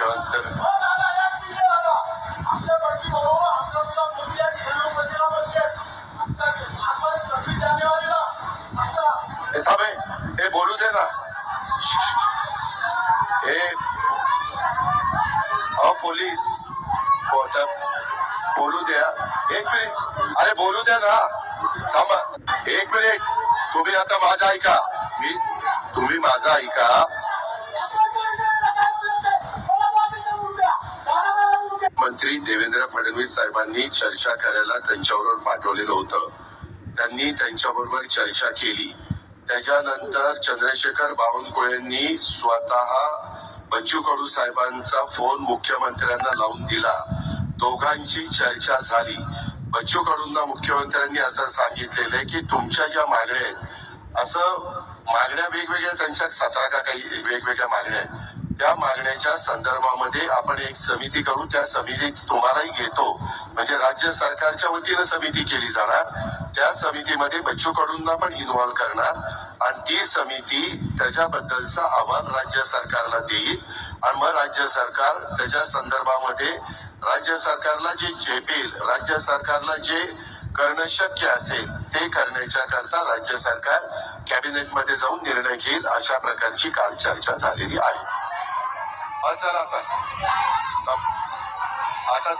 मुख्यमंत्री हे बोलू दे ना. हे अहो पोलीस. कोर्टात बोलू द्या. एक मिनिट. अरे बोलू द्या ना. थांबा. एक मिनिट. तुम्ही आता माझा ऐका. मी तुम्ही माझा ऐका. मुख्यमंत्री देवेंद्र फडणवीस साहेबांनी चर्चा करायला त्यांच्याबरोबर पाठवलेलं होतं. त्यांनी त्यांच्याबरोबर चर्चा केली. त्याच्यानंतर चंद्रशेखर बावनकुळेंनी स्वतः बच्चू कडू साहेबांचा फोन मुख्यमंत्र्यांना लावून दिला. दोघांची चर्चा झाली. बच्चू कडूंना मुख्यमंत्र्यांनी असं सांगितलेलं आहे की तुमच्या ज्या मागण्या आहेत असं मागण्या वेगवेगळ्या त्यांच्या सतरा का काही वेगवेगळ्या मागण्या आहेत. त्या मागण्याच्या संदर्भामध्ये आपण एक समिती करू. त्या समितीत तुम्हालाही घेतो. म्हणजे राज्य सरकारच्या वतीनं समिती केली जाणार. त्या समितीमध्ये बच्चू कडूंना पण इन्व्हॉल्व करणार. आणि ती समिती त्याच्याबद्दलचा अहवाल राज्य सरकारला देईल. आणि मग राज्य सरकार त्याच्या संदर्भामध्ये राज्य सरकारला जे झेपेल राज्य सरकारला जे करणं शक्य असेल ते करण्याच्या करता राज्य सरकार कॅबिनेटमध्ये जाऊन निर्णय घेईल अशा प्रकारची काल चर्चा झालेली आहे. अच्छा आता. आता